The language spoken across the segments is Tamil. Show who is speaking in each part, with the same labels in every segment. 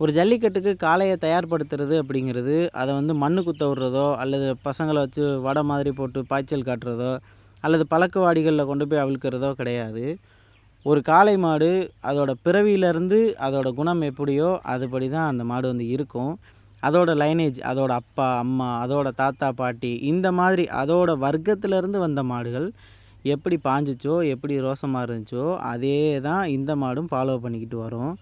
Speaker 1: ஒரு ஜல்லிக்கட்டுக்கு காளையை தயார்படுத்துறது அப்படிங்கிறது அதை வந்து மண்ணு குத்த விடுறதோ அல்லது பசங்களை வச்சு வடை மாதிரி போட்டு பாய்ச்சல் காட்டுறதோ அல்லது பழக்கவாடிகளில் கொண்டு போய் அவிழ்க்கிறதோ கிடையாது. ஒரு காளை மாடு அதோட பிறவியிலேருந்து அதோட குணம் எப்படியோ அதுபடி தான் அந்த மாடு வந்து இருக்கும். அதோட லைனேஜ் அதோட அப்பா அம்மா அதோட தாத்தா பாட்டி இந்த மாதிரி அதோட வர்க்கத்திலேருந்து வந்த மாடுகள் எப்படி பாஞ்சிச்சோ எப்படி ரோசமாக இருந்துச்சோ அதே தான் இந்த மாடும் ஃபாலோ பண்ணிக்கிட்டு வரும்.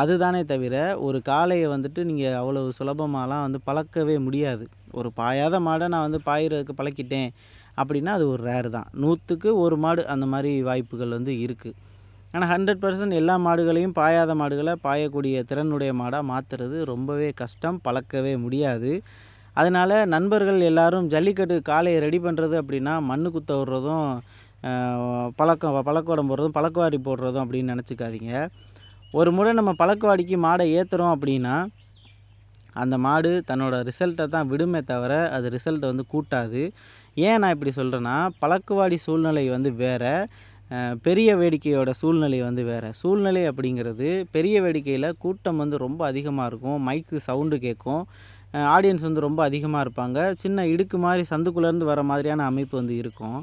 Speaker 1: அதுதானே தவிர ஒரு காளையை வந்துட்டு நீங்கள் அவ்வளோ சுலபமாகலாம் வந்து பழக்கவே முடியாது. ஒரு பாயாத மாடை நான் வந்து பாயிறதுக்கு பழக்கிட்டேன் அப்படின்னா அது ஒரு ரேர் தான். நூற்றுக்கு ஒரு மாடு அந்த மாதிரி வாய்ப்புகள் வந்து இருக்குது ஆனால் ஹண்ட்ரட் பர்சன்ட் எல்லா மாடுகளையும் பாயாத மாடுகளை பாயக்கூடிய திறனுடைய மாடாக மாற்றுறது ரொம்பவே கஷ்டம் பழக்கவே முடியாது. அதனால் நண்பர்கள் எல்லாரும் ஜல்லிக்கட்டு காளையை ரெடி பண்ணுறது அப்படின்னா மண்ணு குத்த விடுறதும் பழக்கம் பழக்கோடம் போடுறதும் பழக்கவாரி போடுறதும் அப்படின்னு நினச்சிக்காதீங்க. ஒரு முறை நம்ம பழக்கவாடிக்கு மாடை ஏற்றுறோம் அப்படின்னா அந்த மாடு தன்னோட ரிசல்ட்டை தான் விடுமே தவிர அது ரிசல்ட்டை வந்து கூட்டாது. ஏன் நான் இப்படி சொல்கிறேன்னா பழக்குவாடி சூழ்நிலை வந்து வேறு பெரிய வேடிக்கையோட சூழ்நிலை வந்து வேறு. சூழ்நிலை அப்படிங்கிறது பெரிய வேடிக்கையில் கூட்டம் வந்து ரொம்ப அதிகமாக இருக்கும். மைக்கு சவுண்டு கேட்கும் ஆடியன்ஸ் வந்து ரொம்ப அதிகமாக இருப்பாங்க. சின்ன இடுக்கு மாதிரி சந்துக்குள்ளேருந்து வர மாதிரியான அமைப்பு வந்து இருக்கும்.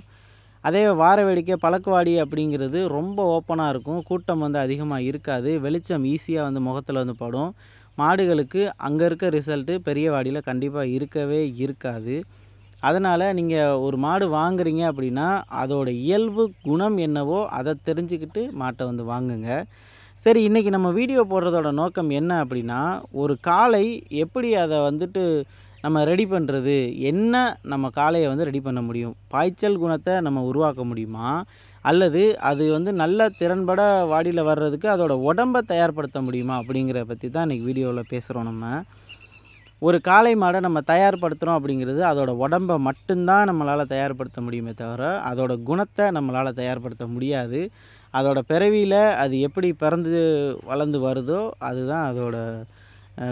Speaker 1: அதே வார வேடிக்கை பழக்கவாடி அப்படிங்கிறது ரொம்ப ஓப்பனாக இருக்கும். கூட்டம் வந்து அதிகமாக இருக்காது. வெளிச்சம் ஈஸியாக வந்து முகத்தில் வந்து படும். மாடுகளுக்கு அங்கே இருக்க ரிசல்ட்டு பெரிய வாடியில் கண்டிப்பாக இருக்கவே இருக்காது. அதனால் நீங்கள் ஒரு மாடு வாங்குறீங்க அப்படின்னா அதோட இயல்பு குணம் என்னவோ அதை தெரிஞ்சுக்கிட்டு மாட்டை வந்து வாங்குங்க. சரி இன்றைக்கி நம்ம வீடியோ போடுறதோட நோக்கம் என்ன அப்படின்னா ஒரு காலை எப்படி அதை வந்துட்டு நம்ம ரெடி பண்ணுறது என்ன நம்ம காளையை வந்து ரெடி பண்ண முடியும்? பாய்ச்சல் குணத்தை நம்ம உருவாக்க முடியுமா? அல்லது அது வந்து நல்ல திறன்பட வாடியில் வர்றதுக்கு அதோட உடம்பை தயார்படுத்த முடியுமா? அப்படிங்கிற பற்றி தான் இன்றைக்கி வீடியோவில் பேசுகிறோம் நம்ம. ஒரு காளை மாடை நம்ம தயார்படுத்துகிறோம் அப்படிங்கிறது அதோட உடம்பை மட்டும்தான் நம்மளால் தயார்படுத்த முடியுமே தவிர அதோட குணத்தை நம்மளால் தயார்படுத்த முடியாது. அதோட பிறவியில் அது எப்படி பிறந்து வளர்ந்து வருதோ அதுதான் அதோட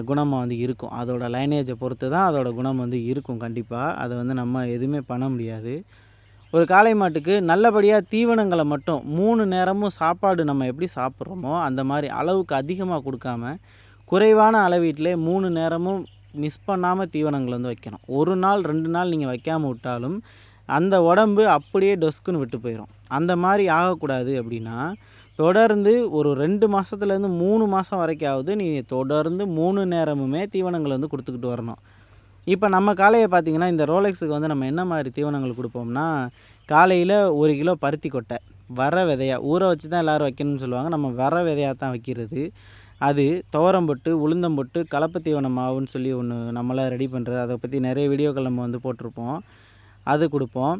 Speaker 1: குணமாக வந்து இருக்கும். அதோடய லைனேஜை பொறுத்து தான் அதோடய குணம் வந்து இருக்கும் கண்டிப்பாக அதை வந்து நம்ம எதுவுமே பண்ண முடியாது. ஒரு காளை மாட்டுக்கு நல்லபடியாக தீவனங்களை மட்டும் மூணு நேரமும் சாப்பாடு நம்ம எப்படி சாப்பிட்றோமோ அந்த மாதிரி அளவுக்கு அதிகமாக கொடுக்காம குறைவான அளவீட்டிலே மூணு நேரமும் மிஸ் பண்ணாமல் தீவனங்கள் வந்து வைக்கணும். ஒரு நாள் ரெண்டு நாள் நீங்கள் வைக்காமல் விட்டாலும் அந்த உடம்பு அப்படியே டொஸ்க்குன்னு விட்டு போயிடும் அந்த மாதிரி ஆகக்கூடாது அப்படின்னா தொடர்ந்து ஒரு ரெண்டு மாதத்துலேருந்து மூணு மாதம் வரைக்காவது நீ தொடர்ந்து மூணு நேரமுமே தீவனங்கள் வந்து கொடுத்துக்கிட்டு வரணும். இப்போ நம்ம காலையை பார்த்தீங்கன்னா இந்த ரோலெக்ஸுக்கு வந்து நம்ம என்ன மாதிரி தீவனங்கள் கொடுப்போம்னா காலையில் ஒரு கிலோ பருத்தி கொட்டை வர விதையாக ஊற வச்சு தான் எல்லோரும் வைக்கணும்னு சொல்லுவாங்க. நம்ம வர விதையாக தான் வைக்கிறது. அது துவரம்பொட்டு உளுந்தம்பொட்டு கலப்பு தீவன மாவுன்னு சொல்லி ஒன்று நம்மளாம் ரெடி பண்ணுறது அதை பற்றி நிறைய வீடியோக்கள் நம்ம வந்து போட்டிருப்போம். அது கொடுப்போம்.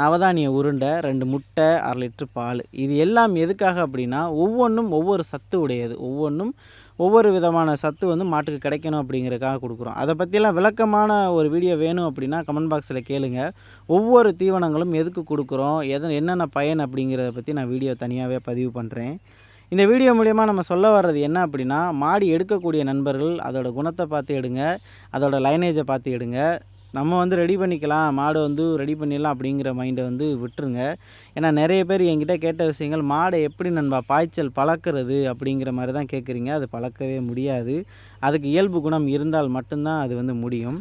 Speaker 1: நவதானிய உருண்டை ரெண்டு முட்டை அரை லிட்ரு பால். இது எல்லாம் எதுக்காக அப்படின்னா ஒவ்வொன்றும் ஒவ்வொரு சத்து உடையது. ஒவ்வொன்றும் ஒவ்வொரு விதமான சத்து வந்து மாட்டுக்கு கிடைக்கணும் அப்படிங்கிறதுக்காக கொடுக்குறோம். அதை பற்றியெல்லாம் விளக்கமான ஒரு வீடியோ வேணும் அப்படின்னா கமெண்ட் பாக்ஸில் கேளுங்க. ஒவ்வொரு தீவனங்களும் எதுக்கு கொடுக்குறோம்? எது என்னென்ன பயன் அப்படிங்கிறத பற்றி நான் வீடியோ தனியாகவே பதிவு பண்ணுறேன் இந்த வீடியோ மூலயமா நம்ம சொல்ல வர்றது என்ன அப்படின்னா மாடி எடுக்கக்கூடிய நண்பர்கள் அதோடய குணத்தை பார்த்து எடுங்க. அதோடய லைனேஜை பார்த்து எடுங்க. நம்ம வந்து ரெடி பண்ணிக்கலாம் மாடு வந்து ரெடி பண்ணிடலாம் அப்படிங்கிற மைண்டை வந்து விட்டுருங்க. ஏன்னா நிறைய பேர் என்கிட்ட கேட்ட விஷயங்கள் மாடை எப்படி நண்பா பாய்ச்சல் பழக்கிறது அப்படிங்கிற மாதிரி தான் கேட்குறீங்க அது பழக்கவே முடியாது. அதுக்கு இயல்பு குணம் இருந்தால் மட்டும்தான் அது வந்து முடியும்.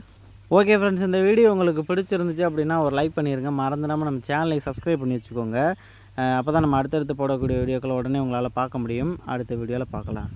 Speaker 1: ஓகே ஃப்ரெண்ட்ஸ் இந்த வீடியோ உங்களுக்கு பிடிச்சிருந்துச்சு அப்படின்னா ஒரு லைக் பண்ணிடுங்க மறந்துடாமல் நம்ம சேனலை சப்ஸ்கிரைப் பண்ணி வச்சுக்கோங்க. அப்போ தான் நம்ம அடுத்தடுத்து போடக்கூடிய வீடியோக்களை உடனே உங்களால் பார்க்க முடியும். அடுத்த வீடியோவில் பார்க்கலாம்.